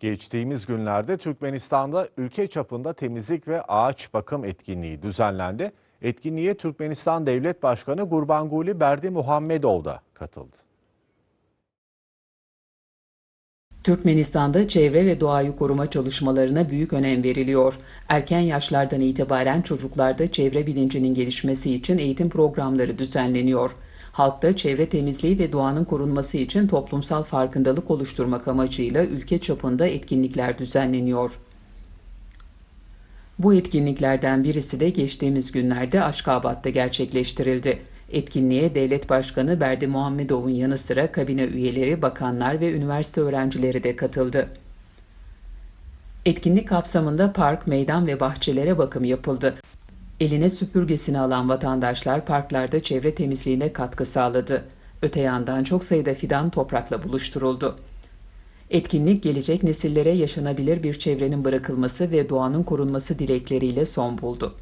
Geçtiğimiz günlerde Türkmenistan'da ülke çapında temizlik ve ağaç bakım etkinliği düzenlendi. Etkinliğe Türkmenistan Devlet Başkanı Gurbanguly Berdi Muhammedov da katıldı. Türkmenistan'da çevre ve doğayı koruma çalışmalarına büyük önem veriliyor. Erken yaşlardan itibaren çocuklarda çevre bilincinin gelişmesi için eğitim programları düzenleniyor. Halkta çevre temizliği ve doğanın korunması için toplumsal farkındalık oluşturmak amacıyla ülke çapında etkinlikler düzenleniyor. Bu etkinliklerden birisi de geçtiğimiz günlerde Aşkabat'ta gerçekleştirildi. Etkinliğe Devlet Başkanı Berdi Muhammedov'un yanı sıra kabine üyeleri, bakanlar ve üniversite öğrencileri de katıldı. Etkinlik kapsamında park, meydan ve bahçelere bakım yapıldı. Eline süpürgesini alan vatandaşlar parklarda çevre temizliğine katkı sağladı. Öte yandan çok sayıda fidan toprakla buluşturuldu. Etkinlik gelecek nesillere yaşanabilir bir çevrenin bırakılması ve doğanın korunması dilekleriyle son buldu.